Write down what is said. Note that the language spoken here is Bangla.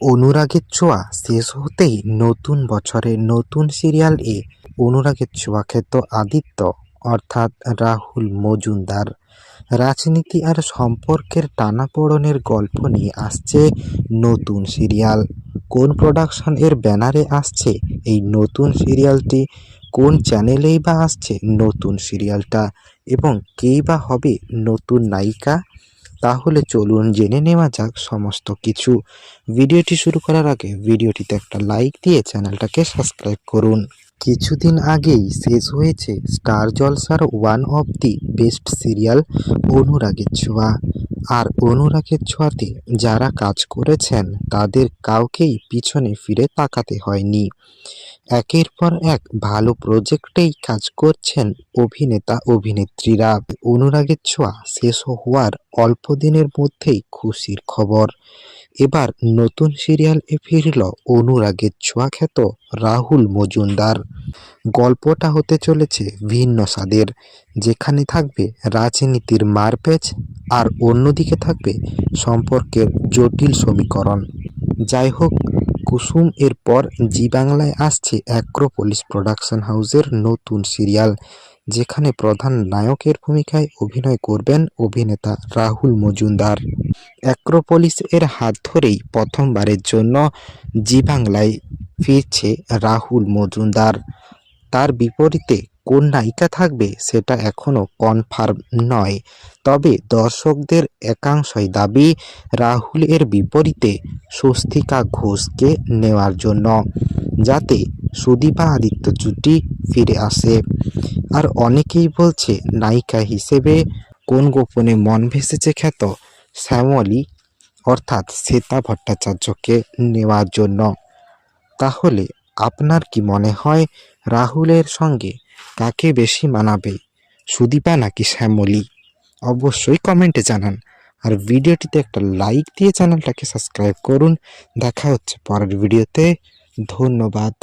অনুরাগের ছোঁয়া শেষ হতেই নতুন বছরে নতুন সিরিয়াল এ অনুরাগের ছোঁয়া খেত আদিত্য, অর্থাৎ রাহুল মজুমদার। রাজনীতি আর সম্পর্কের টানাপোড়েনের গল্প নিয়ে আসছে নতুন সিরিয়াল কোন প্রোডাকশন এর ব্যানারে আসছে এই নতুন সিরিয়ালটি কোন চ্যানেলেই বা আসছে নতুন সিরিয়ালটা এবং কেই বা হবে নতুন নায়িকা? তাহলে চলুন জেনে নেওয়া যাক সমস্ত কিছু। ভিডিওটি শুরু করার আগে ভিডিওটিতে একটা লাইক দিয়ে চ্যানেলটাকে সাবস্ক্রাইব করুন। কিছুদিন আগেই শেষ হয়েছে স্টার জলসার one of the best serial, অনুরাগের ছোঁয়া। আর অনুরাগের ছোঁয়াতে যারা কাজ করেছেন, তাদের কাউকেই পিছনে ফিরে তাকাতে হয়নি। একের পর এক ভালো প্রজেক্টেই কাজ করছেন অভিনেতা, অভিনেত্রীরা। অনুরাগের ছোঁয়া শেষ হওয়ার অল্প দিনের মধ্যেই খুশির খবর। এবার নতুন সিরিয়ালে ফিরল অনুরাগের ছোঁয়া খ্যাত রাহুল মজুমদার। গল্পটা হতে চলেছে ভিন্ন স্বাদের, যেখানে থাকবে রাজনীতির মারপ্যাচ আর অন্যদিকে থাকবে সম্পর্কের জটিল সমীকরণ। যাই হোক, কুসুম এর পর জি বাংলায় আসছে অ্যাক্রোপলিস প্রোডাকশন হাউসের নতুন সিরিয়াল, যেখানে প্রধান নায়কের ভূমিকায় অভিনয় করবেন অভিনেতা রাহুল মজুমদার। অ্যাক্রোপলিস এর হাত ধরেই প্রথমবারের জন্য জি বাংলায় ফিরছে রাহুল মজুমদার। তার বিপরীতে কোন নায়িকা থাকবে সেটা এখনও কনফার্ম নয়। তবে দর্শকদের একাংশই দাবি, রাহুল এর বিপরীতে স্বস্তিকা ঘোষকে নেওয়ার জন্য, যাতে সুদীপা আদিত্য জুটি ফিরে আসে। আর অনেকেই বলছে, নায়িকা হিসেবে কোন গোপনে মন ভেসেছে খ্যাত? শ্যামলী, অর্থাৎ শ্বেতা ভট্টাচার্যকে নেওয়ার জন্য। তাহলে আপনার কি মনে হয় রাহুলের সঙ্গে কাকে বেশি মানাবে, সুদীপা নাকি শ্যামলী? অবশ্যই কমেন্টে জানান। আর ভিডিওটিতে একটা লাইক দিয়ে চ্যানেলটাকে সাবস্ক্রাইব করুন। দেখা হচ্ছে পরের ভিডিওতে। ধন্যবাদ।